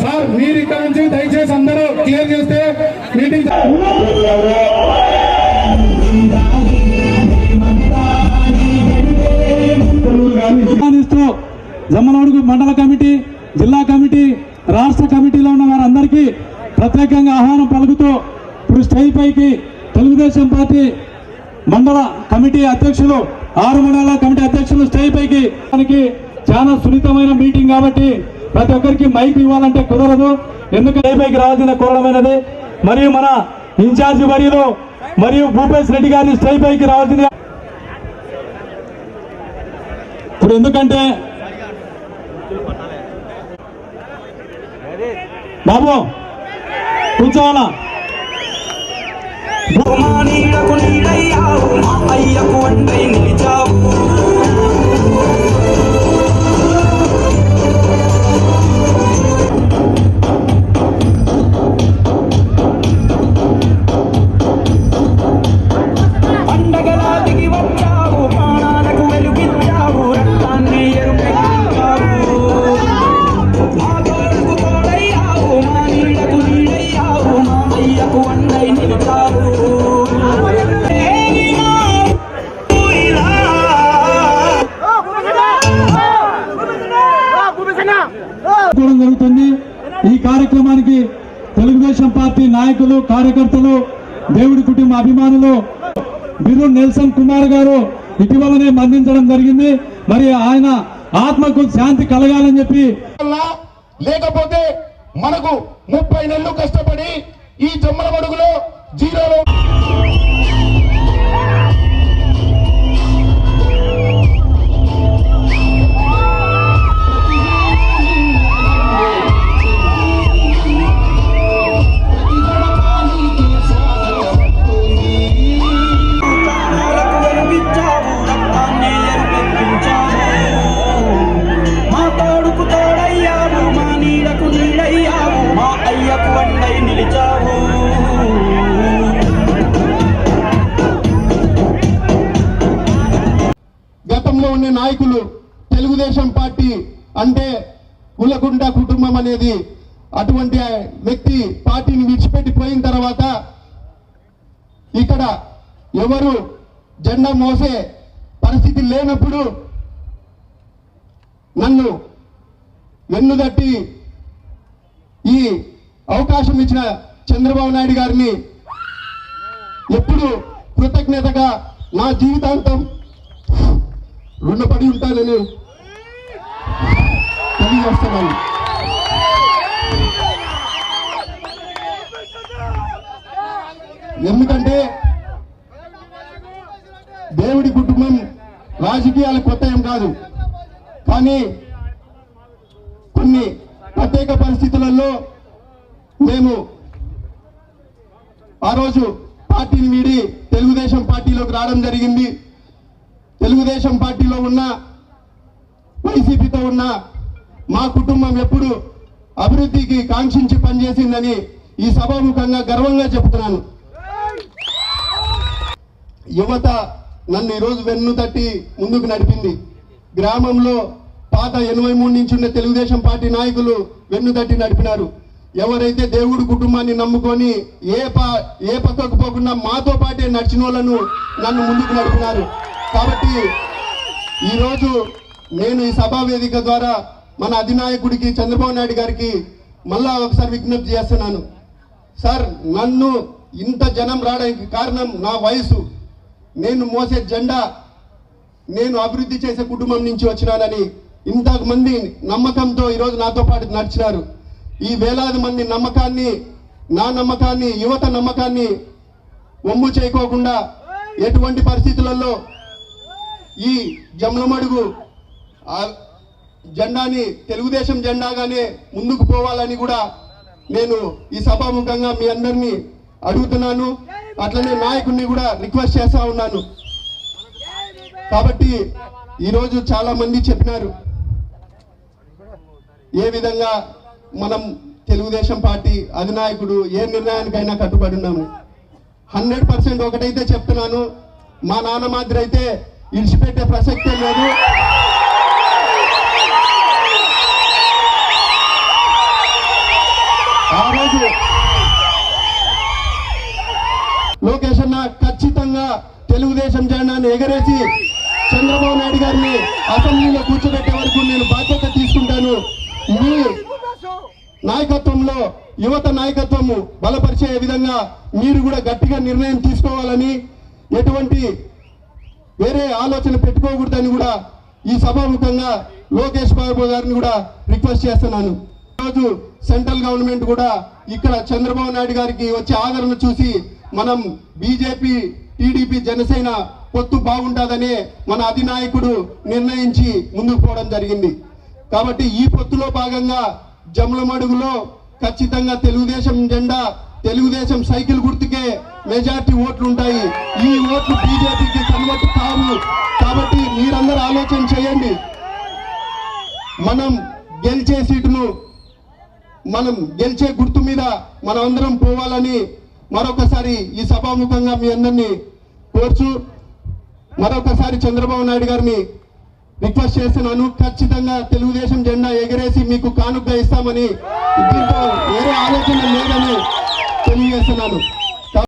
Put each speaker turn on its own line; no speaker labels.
Sir మీరు ఇక్కడ నుంచి దయచేసి అందరూ క్లియర్ చేస్తే మీటింగ్
ఆహ్వానిస్తూ మండల కమిటీ జిల్లా కమిటీ రాష్ట్ర కమిటీలో ఉన్న వారందరికీ ప్రత్యేకంగా ఆహ్వానం పలుకుతూ ఇప్పుడు స్టేజ్ పైకి తెలుగుదేశం పార్టీ మండల కమిటీ అధ్యక్షులు ఆరు మండల కమిటీ అధ్యక్షులు స్టే పైకి దానికి చాలా సున్నితమైన మీటింగ్ కాబట్టి ప్రతి ఒక్కరికి మైక్ ఇవ్వాలంటే కుదరదు. ఎందుకంటే స్టేజ్ పైకి రావాల్సిన కోరడమైనది. మరియు మన ఇన్ఛార్జి వర్యులు మరియు భూపేష్ రెడ్డి గారిని స్టే పైకి రావాల్సింది. ఇప్పుడు ఎందుకంటే బాబు కూర్చోవాలా?
మా నీడకు నీడయ్యావు మా అయ్యకు అండై నిలిచావు.
చేసుకోవడం జరుగుతుంది. ఈ కార్యక్రమానికి తెలుగుదేశం పార్టీ నాయకులు కార్యకర్తలు దేవుడి కుటుంబ అభిమానులు బిరు నెల్సన్ కుమార్ గారు ఇటీవలనే మరణించడం జరిగింది. మరి ఆయన ఆత్మకు శాంతి కలగాలని చెప్పి
లేకపోతే మనకు ముప్పై నెలలు కష్టపడి ఈ జమ్మల మడుగులో జీరోలో గతంలో నాయకులు తెలుగుదేశం పార్టీ అంటే కులకుంట కుటుంబం అనేది అటువంటి వ్యక్తి పార్టీని విడిచిపెట్టిపోయిన తర్వాత ఇక్కడ ఎవరు జెండా మోసే పరిస్థితి లేనప్పుడు నన్ను వెన్నుదట్టి ఈ అవకాశం ఇచ్చిన చంద్రబాబు నాయుడు గారిని ఎప్పుడు కృతజ్ఞతగా నా జీవితాంతం రుణపడి ఉంటానని తెలియజేస్తున్నాను ఎందుకంటే దేవుడి కుటుంబం రాజకీయాలు కొత్త ఏం కాదు. కానీ కొన్ని ప్రత్యేక పరిస్థితులలో మేము ఆ రోజు పార్టీని వీడి తెలుగుదేశం పార్టీలోకి రావడం జరిగింది. తెలుగుదేశం పార్టీలో ఉన్న వైసీపీతో ఉన్న మా కుటుంబం ఎప్పుడు అభివృద్ధికి కాంక్షించి పనిచేసిందని ఈ సభాముఖంగా గర్వంగా చెబుతున్నాను. యువత నన్ను ఈరోజు వెన్ను తట్టి ముందుకు నడిపింది. గ్రామంలో పాత ఎనభై మూడు నుంచి ఉన్న తెలుగుదేశం పార్టీ నాయకులు వెన్ను తట్టి నడిపినారు. ఎవరైతే దేవుడు కుటుంబాన్ని నమ్ముకొని ఏ పా ఏ పక్కకు పోకుండా మాతో పాటే నడిచిన వాళ్ళను నన్ను ముందుకు నడిపినారు. కాబట్టి ఈరోజు నేను ఈ సభా వేదిక ద్వారా మన అధినాయకుడికి చంద్రబాబు నాయుడు గారికి మళ్ళా ఒకసారి విజ్ఞప్తి చేస్తున్నాను. సార్ నన్ను ఇంత జనం రావడానికి కారణం నా వయసు. నేను మోసే జెండా నేను అభివృద్ధి చేసే కుటుంబం నుంచి వచ్చినానని ఇంతమంది నమ్మకంతో ఈరోజు నాతో పాటు నడిచినారు. ఈ వేలాది మంది నమ్మకాన్ని నా నమ్మకాన్ని యువత నమ్మకాన్ని ఒమ్ము చేయకోకుండా ఎటువంటి పరిస్థితులలో ఈ జమ్లమడుగు జెండాని తెలుగుదేశం జెండాగానే ముందుకు పోవాలని కూడా నేను ఈ సభాముఖంగా మీ అందరినీ అడుగుతున్నాను. అట్లనే నాయకుడిని కూడా రిక్వెస్ట్ చేస్తా ఉన్నాను. కాబట్టి ఈరోజు చాలా మంది చెప్పినారు. ఏ విధంగా మనం తెలుగుదేశం పార్టీ అధినాయకుడు ఏ నిర్ణయానికైనా కట్టుబడి ఉన్నాము. హండ్రెడ్ పర్సెంట్ ఒకటైతే చెప్తున్నాను. మా నాన్న మాదిరి అయితే ఇడిచిపెట్టే ప్రసక్తే లేదు. ఆ రోజు లోకేష్ అన్న ఖచ్చితంగా తెలుగుదేశం జెండాను ఎగరేసి చంద్రబాబు నాయుడు గారిని అసెంబ్లీలో కూర్చోబెట్టే వరకు నేను బాధ్యత తీసుకుంటాను. మీ నాయకత్వంలో యువత నాయకత్వము బలపరిచే విధంగా మీరు కూడా గట్టిగా నిర్ణయం తీసుకోవాలని ఎటువంటి వేరే ఆలోచన పెట్టుకోకూడదని కూడా ఈ సభాముఖంగా లోకేష్ బాబు గారిని కూడా రిక్వెస్ట్ చేస్తున్నాను. ఈరోజు సెంట్రల్ గవర్నమెంట్ కూడా ఇక్కడ చంద్రబాబు నాయుడు గారికి వచ్చే ఆదరణ చూసి మనం బీజేపీ టీడీపీ జనసేన పొత్తు బాగుంటుందనే మన అధినాయకుడు నిర్ణయించి ముందుకు పోవడం జరిగింది. కాబట్టి ఈ పొత్తులో భాగంగా జమ్లమడుగులో ఖచ్చితంగా తెలుగుదేశం జెండా తెలుగుదేశం సైకిల్ గుర్తుకే మెజార్టీ ఓట్లు ఉంటాయి ఈ ఓట్లు బీజేపీకి కన్వర్ట్ కావు. కాబట్టి మీరందరూ ఆలోచన చేయండి. మనం గెలిచే సీటును మనం గెలిచే గుర్తు మీద మనం అందరం పోవాలని మరొకసారి ఈ సభాముఖంగా మీ అందరినీ కోర్చు మరొకసారి చంద్రబాబు నాయుడు గారిని రిక్వెస్ట్ చేస్తున్నాను. ఖచ్చితంగా తెలుగుదేశం జెండా ఎగరేసి మీకు కానుక ఇస్తామని. దీంతో వేరే ఆలోచన లేదని తెలియజేస్తున్నాను